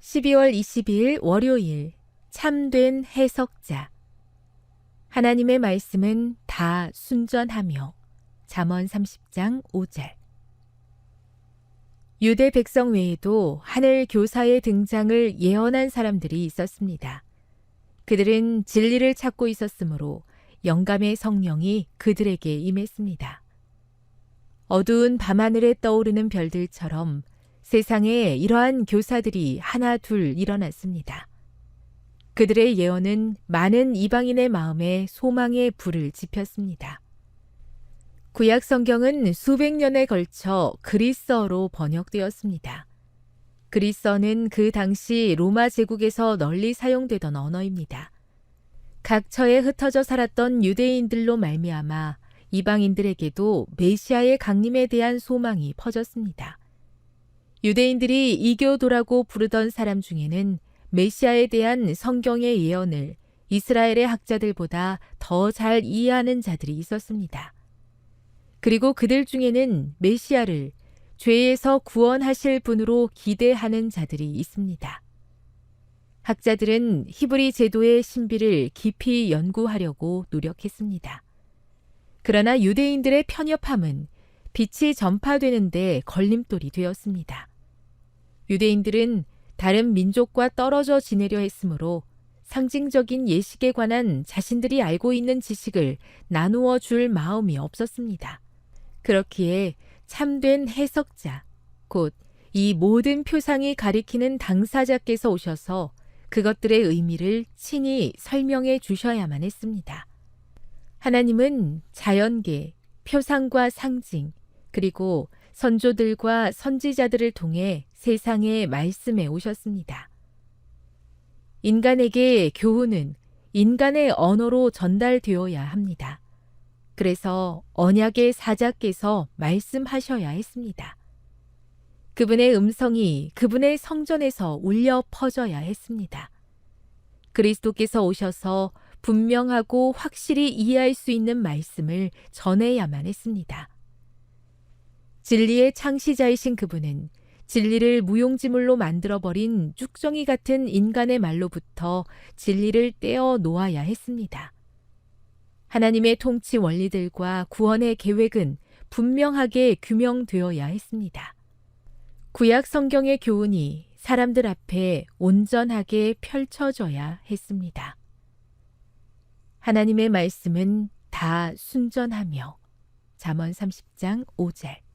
12월 22일 월요일 참된 해석자 하나님의 말씀은 다 순전하며 잠언 30장 5절 유대 백성 외에도 하늘 교사의 등장을 예언한 사람들이 있었습니다. 그들은 진리를 찾고 있었으므로 영감의 성령이 그들에게 임했습니다. 어두운 밤하늘에 떠오르는 별들처럼 세상에 이러한 교사들이 하나 둘 일어났습니다. 그들의 예언은 많은 이방인의 마음에 소망의 불을 지폈습니다. 구약 성경은 수백 년에 걸쳐 그리스어로 번역되었습니다. 그리스어는 그 당시 로마 제국에서 널리 사용되던 언어입니다. 각처에 흩어져 살았던 유대인들로 말미암아 이방인들에게도 메시아의 강림에 대한 소망이 퍼졌습니다. 유대인들이 이교도라고 부르던 사람 중에는 메시아에 대한 성경의 예언을 이스라엘의 학자들보다 더 잘 이해하는 자들이 있었습니다. 그리고 그들 중에는 메시아를 죄에서 구원하실 분으로 기대하는 자들이 있습니다. 학자들은 히브리 제도의 신비를 깊이 연구하려고 노력했습니다. 그러나 유대인들의 편협함은 빛이 전파되는데 걸림돌이 되었습니다. 유대인들은 다른 민족과 떨어져 지내려 했으므로 상징적인 예식에 관한 자신들이 알고 있는 지식을 나누어 줄 마음이 없었습니다. 그렇기에 참된 해석자, 곧 이 모든 표상이 가리키는 당사자께서 오셔서 그것들의 의미를 친히 설명해 주셔야만 했습니다. 하나님은 자연계, 표상과 상징, 그리고 선조들과 선지자들을 통해 세상에 말씀해 오셨습니다. 인간에게 교훈은 인간의 언어로 전달되어야 합니다. 그래서 언약의 사자께서 말씀하셔야 했습니다. 그분의 음성이 그분의 성전에서 울려 퍼져야 했습니다. 그리스도께서 오셔서 분명하고 확실히 이해할 수 있는 말씀을 전해야만 했습니다. 진리의 창시자이신 그분은 진리를 무용지물로 만들어버린 쭉정이 같은 인간의 말로부터 진리를 떼어 놓아야 했습니다. 하나님의 통치 원리들과 구원의 계획은 분명하게 규명되어야 했습니다. 구약 성경의 교훈이 사람들 앞에 온전하게 펼쳐져야 했습니다. 하나님의 말씀은 다 순전하며 잠언 30장 5절